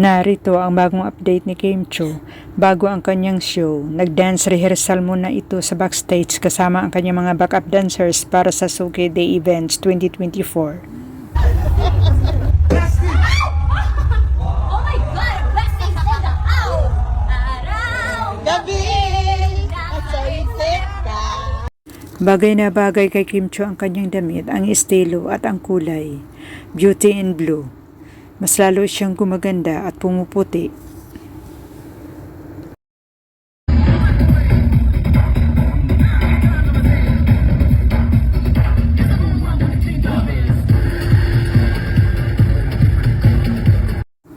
Narito ang bagong update ni Kim Cho bago ang kanyang show. Nag-dance rehearsal muna ito sa backstage kasama ang kanyang mga backup dancers para sa Suki Day Events 2024. Oh my God! Blessings on the owl! Araw! Gabi! Nasa isip ka. Bagay na bagay kay Kim Cho ang kanyang damit, ang estilo at ang kulay. Beauty in blue. Mas lalo siyang gumaganda at pumuputi.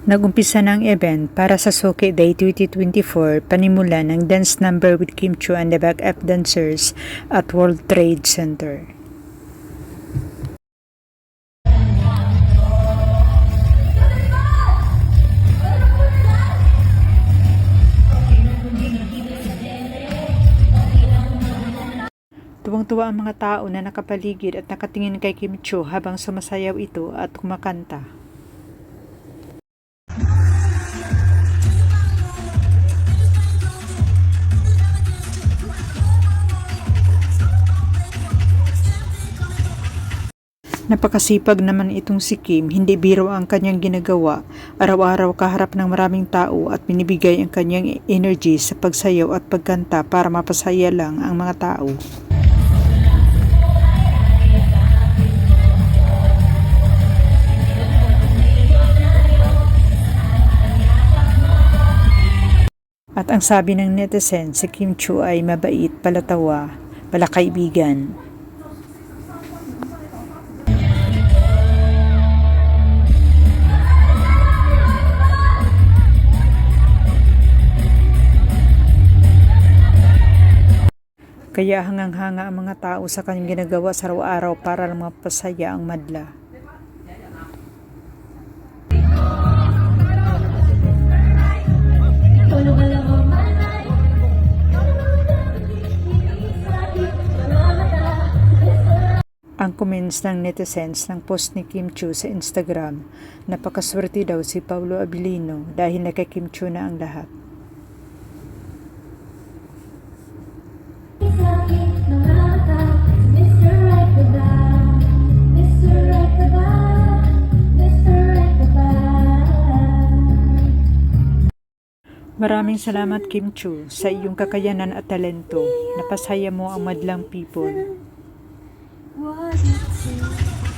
Nagumpisa na ang event para sa Soke Day 2024 panimula ng dance number with Kim Cho and the backup dancers at World Trade Center. Tuwang-tuwa ang mga tao na nakapaligid at nakatingin kay Kim Cho habang sumasayaw ito at kumakanta. Napakasipag naman itong si Kim, hindi biro ang kanyang ginagawa. Araw-araw kaharap ng maraming tao at binibigay ang kanyang energy sa pagsayaw at pagkanta para mapasaya lang ang mga tao. At ang sabi ng netizen, si Kim Chu ay mabait, palatawa, palakaibigan. Kaya hangang-hanga ang mga tao sa kanyang ginagawa sa araw-araw para mapasaya ang madla. Ang comments ng netizens ng post ni Kim Chu sa Instagram, napakaswerte daw si Paulo Abilino dahil nagka Kim Chu na ang lahat. Maraming salamat Kim Chu sa iyong kakayanan at talento. Napasaya mo ang madlang people. 我的天